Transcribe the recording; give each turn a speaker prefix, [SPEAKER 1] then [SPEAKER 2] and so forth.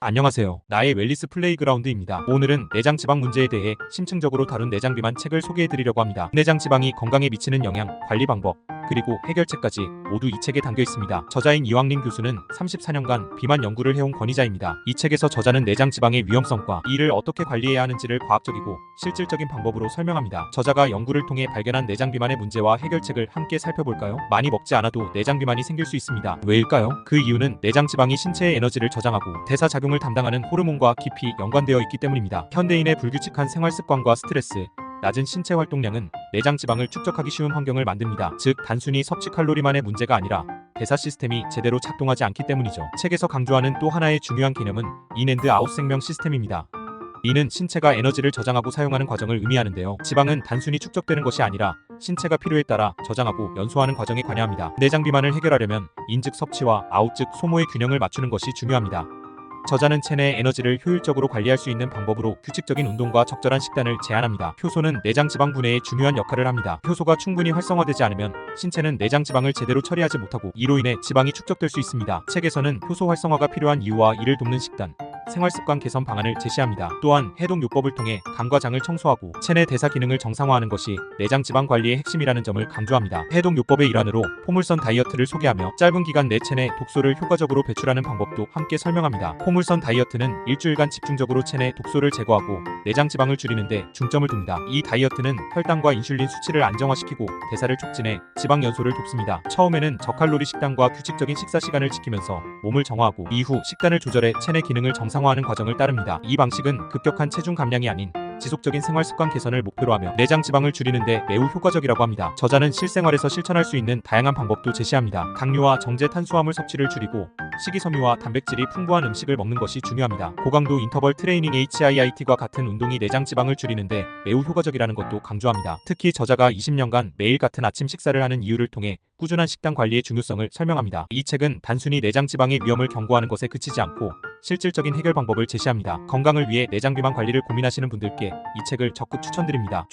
[SPEAKER 1] 안녕하세요. 나의 웰리스 플레이그라운드입니다. 오늘은 내장 지방 문제에 대해 심층적으로 다룬 내장 비만 책을 소개해 드리려고 합니다. 내장 지방이 건강에 미치는 영향, 관리 방법, 그리고 해결책까지 모두 이 책에 담겨 있습니다. 저자인 이왕림 교수는 34년간 비만 연구를 해온 권위자입니다. 이 책에서 저자는 내장 지방의 위험성과 이를 어떻게 관리해야 하는지를 과학적이고 실질적인 방법으로 설명합니다. 저자가 연구를 통해 발견한 내장 비만의 문제와 해결책을 함께 살펴볼까요? 많이 먹지 않아도 내장 비만이 생길 수 있습니다. 왜일까요? 그 이유는 내장 지방이 신체의 에너지를 저장하고 대사 작용을 담당하는 호르몬과 깊이 연관되어 있기 때문입니다. 현대인의 불규칙한 생활 습관과 스트레스, 낮은 신체 활동량은 내장 지방을 축적하기 쉬운 환경을 만듭니다. 즉 단순히 섭취 칼로리만의 문제가 아니라 대사 시스템이 제대로 작동하지 않기 때문이죠. 책에서 강조하는 또 하나의 중요한 개념은 인앤드 아웃 생명 시스템입니다. 이는 신체가 에너지를 저장하고 사용하는 과정을 의미하는데요. 지방은 단순히 축적되는 것이 아니라 신체가 필요에 따라 저장하고 연소하는 과정에 관여합니다. 내장 비만을 해결하려면 인즉 섭취와 아웃 즉 소모의 균형을 맞추는 것이 중요합니다. 저자는 체내 에너지를 효율적으로 관리할 수 있는 방법으로 규칙적인 운동과 적절한 식단을 제안합니다. 효소는 내장 지방 분해에 중요한 역할을 합니다. 효소가 충분히 활성화되지 않으면 신체는 내장 지방을 제대로 처리하지 못하고 이로 인해 지방이 축적될 수 있습니다. 책에서는 효소 활성화가 필요한 이유와 이를 돕는 식단, 생활 습관 개선 방안을 제시합니다. 또한 해독 요법을 통해 간과 장을 청소하고 체내 대사 기능을 정상화하는 것이 내장 지방 관리의 핵심이라는 점을 강조합니다. 해독 요법의 일환으로 포물선 다이어트를 소개하며 짧은 기간 내 체내 독소를 효과적으로 배출하는 방법도 함께 설명합니다. 포물선 다이어트는 일주일간 집중적으로 체내 독소를 제거하고 내장 지방을 줄이는데 중점을 둡니다. 이 다이어트는 혈당과 인슐린 수치를 안정화시키고 대사를 촉진해 지방 연소를 돕습니다. 처음에는 저칼로리 식단과 규칙적인 식사 시간을 지키면서 몸을 정화하고 이후 식단을 조절해 체내 기능을 정상화하는 과정을 따릅니다. 이 방식은 급격한 체중 감량이 아닌 지속적인 생활 습관 개선을 목표로 하며 내장 지방을 줄이는데 매우 효과적이라고 합니다. 저자는 실생활에서 실천할 수 있는 다양한 방법도 제시합니다. 강류와 정제 탄수화물 섭취를 줄이고 식이섬유와 단백질이 풍부한 음식을 먹는 것이 중요합니다. 고강도 인터벌 트레이닝 HIIT과 같은 운동이 내장 지방을 줄이는데 매우 효과적이라는 것도 강조합니다. 특히 저자가 20년간 매일 같은 아침 식사를 하는 이유를 통해 꾸준한 식단 관리의 중요성을 설명합니다. 이 책은 단순히 내장 지방의 위험을 경고하는 것에 그치지 않고 실질적인 해결 방법을 제시합니다. 건강을 위해 내장 비만 관리를 고민하시는 분들께 이 책을 적극 추천드립니다.